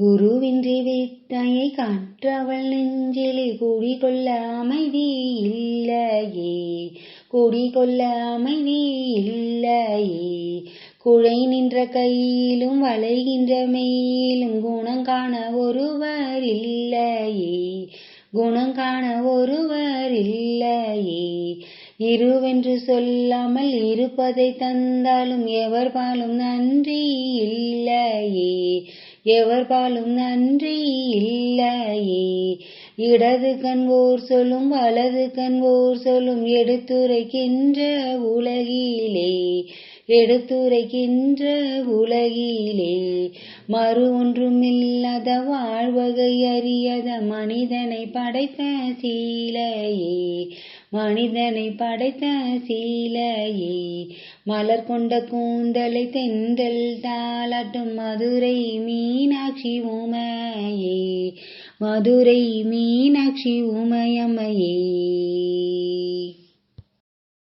குருவின்றி வித்தையை கற்றவள் நெஞ்சிலே குடி கொள்ள அமைதி இல்லையே குடி கொள்ள அமைதி இல்லையே குழை நின்ற கையிலும் வளைகின்ற மெய்யிலும் குணங்காண ஒருவர் இல்லையே. குணங்காண ஒருவர் இல்லை இருவென்று சொல்லாமல் இருப்பதை தந்தாலும் எவர் பாலும் நன்றி இல்லையே. எவர் பாலும் நன்றி இல்லையே. இடது கண் ஓர் சொல்லும் வலது கண் ஓர் சொல்லும் எடுத்துரைக்கின்ற உலகிலே. எடுத்துரைக்கின்ற உலகிலே. மறு ஒன்றுமில்லாத வாழ்வகை அறியாத மனிதனை படைத்த சீலையே. மனிதனை படைத்த சீலையே மலர் கொண்ட கூந்தலை தென்றல் தாளாட்டும் மதுரை மீனாட்சி உமையே மதுரை மீனாட்சி உமையம்மையே.